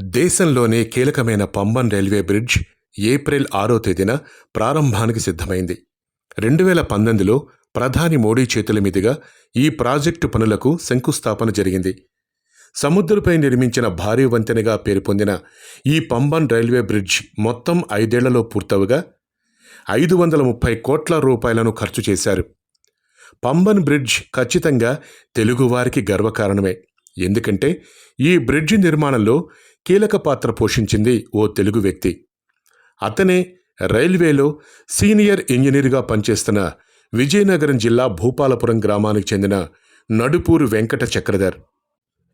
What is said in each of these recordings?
దేశంలోనే కీలకమైన Pamban railway bridge April ఆరో తేదీన ప్రారంభానికి సిద్ధమైంది. రెండు వేల పంతొమ్మిదిలో ప్రధాని మోడీ చేతుల మీదుగా ఈ ప్రాజెక్టు పనులకు శంకుస్థాపన జరిగింది. సముద్రపై నిర్మించిన భారీ వంతెనగా పేరు పొందిన ఈ పంబన్ రైల్వే బ్రిడ్జ్ మొత్తం ఐదేళ్ళలో పూర్తవగా ఐదు వందల ముప్పై కోట్ల రూపాయలను ఖర్చు చేశారు. పంబన్ బ్రిడ్జ్ ఖచ్చితంగా తెలుగువారికి గర్వకారణమే. ఎందుకంటే ఈ బ్రిడ్జి నిర్మాణంలో కీలక పాత్ర పోషించింది ఓ తెలుగు వ్యక్తి. అతనే రైల్వేలో సీనియర్ ఇంజనీర్గా పనిచేస్తున్న విజయనగరం జిల్లా భూపాలపురం గ్రామానికి చెందిన నడుపూరు వెంకట చక్రధర్.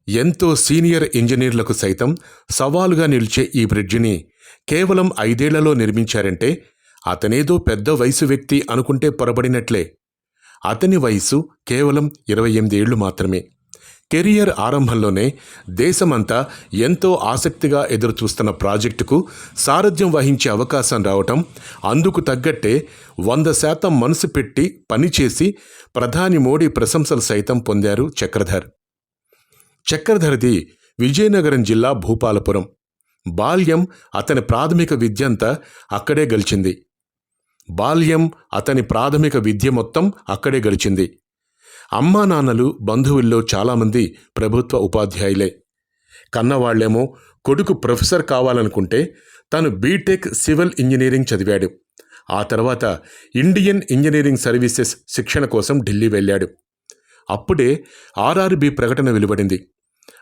ఎంతో సీనియర్ ఇంజనీర్లకు సైతం సవాలుగా నిలిచే ఈ బ్రిడ్జిని కేవలం ఐదేళ్ళలో నిర్మించారంటే అతనేదో పెద్ద వయసు వ్యక్తి అనుకుంటే పొరబడినట్లే. అతని వయసు కేవలం ఇరవై ఎనిమిది ఏళ్ళు మాత్రమే. కెరియర్ ఆరంభంలోనే దేశమంతా ఎంతో ఆసక్తిగా ఎదురుచూస్తున్న ప్రాజెక్టుకు సారథ్యం వహించే అవకాశం రావటం అందుకు తగ్గట్టే వంద శాతం మనసు పెట్టి పనిచేసి ప్రధాని మోడీ ప్రశంసలు సైతం పొందారు చక్రధర్. చక్రధర్ది విజయనగరం జిల్లా భూపాలపురం. బాల్యం అతని ప్రాథమిక విద్యంతా అక్కడే గలిచింది. బాల్యం అతని ప్రాథమిక విద్య మొత్తం అక్కడే గడిచింది అమ్మా నాన్నలు బంధువుల్లో చాలామంది ప్రభుత్వ ఉపాధ్యాయులే. కన్నవాళ్ళేమో కొడుకు ప్రొఫెసర్ కావాలనుకుంటే తను బీటెక్ సివిల్ ఇంజనీరింగ్ చదివాడు. ఆ తర్వాత ఇండియన్ ఇంజనీరింగ్ సర్వీసెస్ శిక్షణ కోసం ఢిల్లీ వెళ్ళాడు. అప్పుడే ఆర్ఆర్బి ప్రకటన వెలువడింది.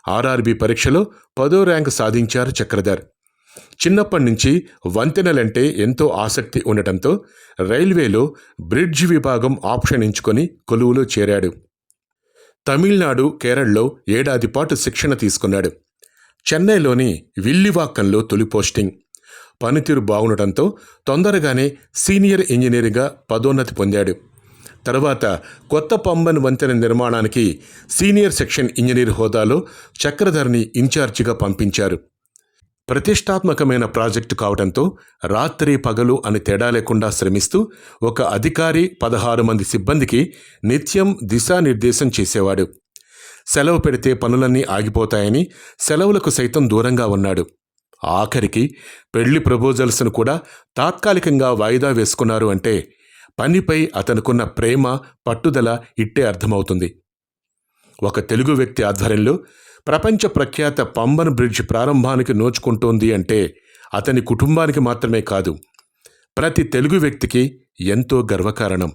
ఆర్ఆర్బి పరీక్షలో పదో ర్యాంక్ సాధించారు చక్రధర్. చిన్నప్పటి నుంచి వంతెనలంటే ఎంతో ఆసక్తి ఉండటంతో రైల్వేలో బ్రిడ్జ్ విభాగం ఆప్షన్ ఎంచుకొని కొలువులో చేరాడు. తమిళనాడు కేరళలో ఏడాది పాటు శిక్షణ తీసుకున్నాడు. చెన్నైలోని విల్లివాక్కంలో తొలి పోస్టింగ్. పనితీరు బాగుండటంతో తొందరగానే సీనియర్ ఇంజనీర్గా పదోన్నతి పొందాడు. తర్వాత కొత్త పంబన్ వంతెన నిర్మాణానికి సీనియర్ సెక్షన్ ఇంజనీర్ హోదాలో చక్రధర్ని ఇన్ఛార్జిగా పంపించారు. ప్రతిష్టాత్మకమైన ప్రాజెక్టు కావడంతో రాత్రి పగలు అని తేడా లేకుండా శ్రమిస్తూ ఒక అధికారి పదహారు మంది సిబ్బందికి నిత్యం దిశానిర్దేశం చేసేవాడు. సెలవు పెడితే పనులన్నీ ఆగిపోతాయని సెలవులకు సైతం దూరంగా ఉన్నాడు. ఆఖరికి పెళ్ళి ప్రపోజల్స్ను కూడా తాత్కాలికంగా వాయిదా వేసుకున్నారు అంటే పనిపై అతనుకున్న ప్రేమ పట్టుదల ఇట్టే అర్థమవుతుంది. ఒక తెలుగు వ్యక్తి ఆధ్వర్యంలో ప్రపంచ ప్రఖ్యాత పంబన్ బ్రిడ్జ్ ప్రారంభానికి నోచుకుంటోంది అంటే అతని కుటుంబానికి మాత్రమే కాదు ప్రతి తెలుగు వ్యక్తికి ఎంతో గర్వకారణం.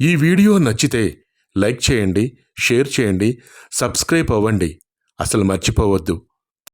ఈ వీడియో నచ్చితే లైక్ చేయండి షేర్ చేయండి సబ్స్క్రైబ్ అవ్వండి. అసలు మర్చిపోవద్దు.